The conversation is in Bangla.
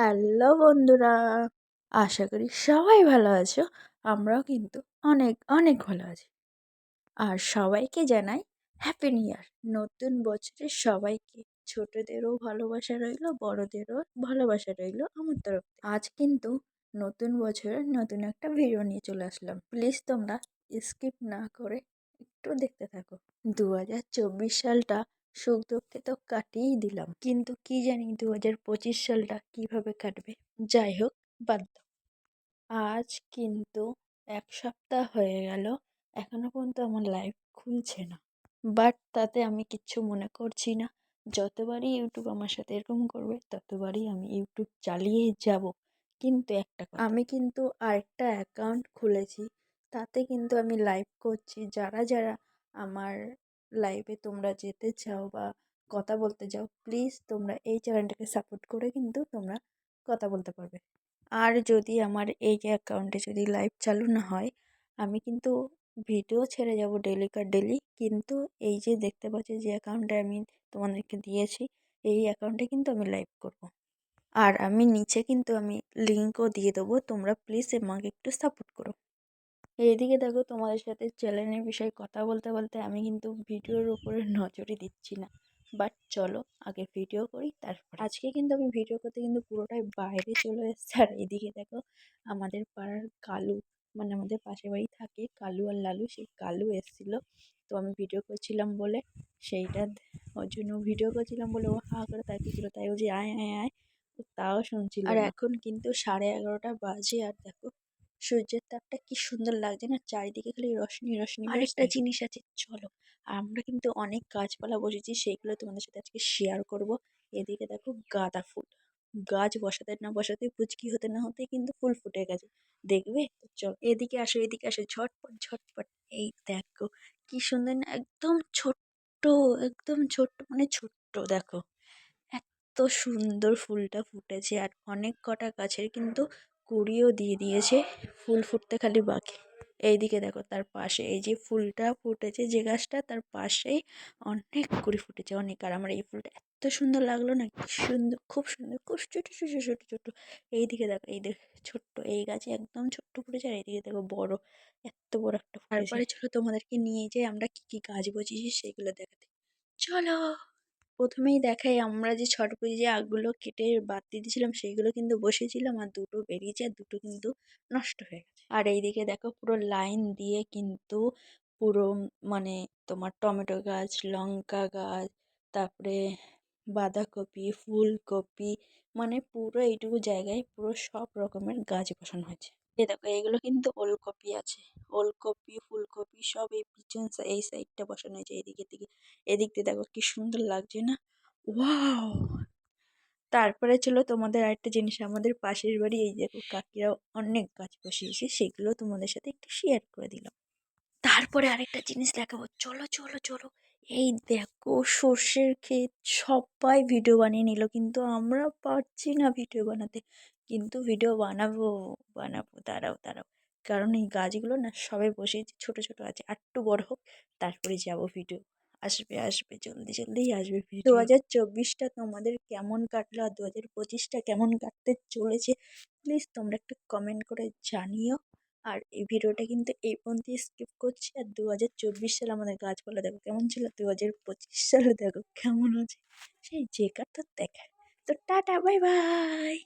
হ্যালো বন্ধুরা, আশা করি সবাই ভালো আছো, আমরাও কিন্তু অনেক অনেক ভালো আছি। আর সবাইকে জানাই হ্যাপি নিউ ইয়ার নতুন বছরে সবাইকে, ছোটদেরও ভালোবাসা রইল, বড়দেরও ভালোবাসা রইল আমার তরফ আজ কিন্তু নতুন বছরের নতুন একটা ভিডিও নিয়ে চলে আসলাম। প্লিজ তোমরা স্কিপ না করে একটু দেখতে থাকো। দু হাজার চব্বিশ সালটা সুখ দুঃখে তো কাটিয়েই দিলাম। কিন্তু কি জানি দু হাজার পঁচিশ সালটা কীভাবে কাটবে? যাই হোক, বাদ আজ কিন্তু এক সপ্তাহ হয়ে গেল, এখনও পর্যন্ত আমার লাইফ খুলছে না। বাট তাতে আমি কিচ্ছু মনে করছি না। যতবারই ইউটিউব আমার সাথে এরকম করবে, ততবারই আমি ইউটিউব চালিয়ে যাব। কিন্তু একটা আমি কিন্তু আরেকটা অ্যাকাউন্ট খুলেছি। তাতে কিন্তু আমি লাইভ করছি। যারা যারা আমার লাইভে তোমরা যেতে চাও বা কথা বলতে চাও প্লিজ তোমরা এই চ্যানেলটাকে সাপোর্ট করে কিন্তু তোমরা কথা বলতে পারবে আর যদি আমার এই যে অ্যাকাউন্টে যদি লাইভ চালু না হয়, আমি কিন্তু ভিডিও ছেড়ে যাব ডেলিকার ডেলি কিন্তু এই যে দেখতে পাচ্ছি যে অ্যাকাউন্টে আমি তোমাদেরকে দিয়েছি, এই অ্যাকাউন্টে কিন্তু আমি লাইভ করব। আর আমি নিচে কিন্তু আমি লিঙ্কও দিয়ে দেবো, তোমরা প্লিজ আমাকে একটু সাপোর্ট করো এইদিকে দেখো তোমাদের সাথে চ্যানেলের বিষয়ে কথা বলতে বলতে আমি কিন্তু ভিডিওর উপরে নজরই দিচ্ছি না। বাট চলো আগে ভিডিও করি তারপর আজকে কিন্তু আমি ভিডিও করতে কিন্তু পুরোটাই বাইরে চলে এসেছি। আর এদিকে দেখো আমাদের পাড়ার কালু মানে আমাদের পাশের বাড়ি থাকে কালু আর লালু সেই কালু এসেছিল। তো আমি ভিডিও করছিলাম বলে সেইটা ওর জন্য ভিডিও করছিলাম বলে ও হা করে তাকিয়েছিল তাই ও যে আয় আয় আয় তাও শুনছিল আর এখন কিন্তু সাড়ে এগারোটা বাজে আর দেখো সূর্যের তাপটা কি সুন্দর লাগছে না? চারিদিকে খালি রশ্মি রশ্মি আরেকটা জিনিস আছে। চলো আমরা কিন্তু অনেক গাছপালা বসেছি সেইগুলো তোমাদের সাথে আজকে শেয়ার করব। এদিকে দেখো গাঁদা ফুল। গাছ বসাতে না বসাতে পুচকি হতে না হতে কিন্তু ফুল ফুটে গেছে। দেখবে? চল এদিকে আসো এদিকে আসো ঝটপট ঝটপট। এই দেখো কি সুন্দর না একদম ছোট্ট একদম ছোট্ট মানে ছোট্ট দেখো। এত সুন্দর ফুলটা ফুটেছে আর অনেক কটা গাছের কিন্তু কুড়িও দিয়ে দিয়েছে, ফুল ফুটতে খালি বাকি। এইদিকে দেখো, তার পাশে এই যে ফুলটা ফুটেছে, যে গাছটা, তার পাশেই অনেক কুড়ি ফুটেছে, অনেক। আর আমার এই ফুলটা এত সুন্দর লাগল না, কি সুন্দর, খুব সুন্দর, খুব ছোটো ছোটো ছোটো ছোটো এইদিকে দেখো, এই দেখ, ছোট্ট, এই গাছে একদম ছোট্ট ফুটেছে, আর এইদিকে দেখো বড়, এত বড় একটা তারপরে চলো তোমাদেরকে নিয়ে যাই আমরা কি কি গাছ বসিয়েছি সেগুলো দেখাতে। চলো! প্রথমেই দেখাই আমরা যে ছট পুজো যে আগগুলো কেটে বাদ দিয়ে দিয়েছিলাম, সেইগুলো কিন্তু বসিয়েছিলাম আর দুটো বেরিয়েছে, আর দুটো কিন্তু নষ্ট হয়ে গেছে। আর এইদিকে দেখো পুরো লাইন দিয়ে কিন্তু পুরো মানে তোমার টমেটো গাছ, লঙ্কা গাছ, তারপরে বাঁধাকপি, ফুলকপি মানে পুরো এইটুকু জায়গায় পুরো সব রকমের গাছ বসানো হয়েছে। এ দেখো, এগুলো কিন্তু ওলকপি আছে। ওলকপি ফুলকপি সব এই পিছন এই সাইডটা বসানো হয়েছে, এদিকে দিকে এদিক দিয়ে দেখো কি সুন্দর লাগছে না? ওয়াও তারপরে ছিল তোমাদের আরেকটা জিনিস, আমাদের পাশের বাড়ি, এই দেখো কাকিরা অনেক গাছ বসিয়েছে, সেগুলো তোমাদের সাথে একটু শেয়ার করে দিলাম। তারপরে আরেকটা জিনিস দেখাবো। চলো চলো চলো। এই দেখো সর্ষের ক্ষেত, সবাই ভিডিও বানিয়ে নিল, কিন্তু আমরা পারছি না ভিডিও বানাতে। কিন্তু ভিডিও বানাবো বানাবো, দাঁড়াও দাঁড়াও। কারণ এই গাছগুলো না সবে বসেছে ছোট ছোট আছে আটটু বড় হোক, তারপরে যাব ভিডিও আসবে আসবে, জলদি জলদি আসবে দু হাজার চব্বিশটা তোমাদের কেমন কাটলো আর দু হাজার পঁচিশটা কেমন কাটতে চলেছে? প্লিজ তোমরা একটু কমেন্ট করে জানিও। আর এই ভিডিওটা কিন্তু এই পর্যন্তই স্কিপ করছি। আর দু হাজার চব্বিশ সালে আমাদের গাছপালা। দেখো কেমন ছিল। দু হাজার পঁচিশ সালে দেখো কেমন আছে। সেই যে কার তো দেখা। তো টাটা বাই বাই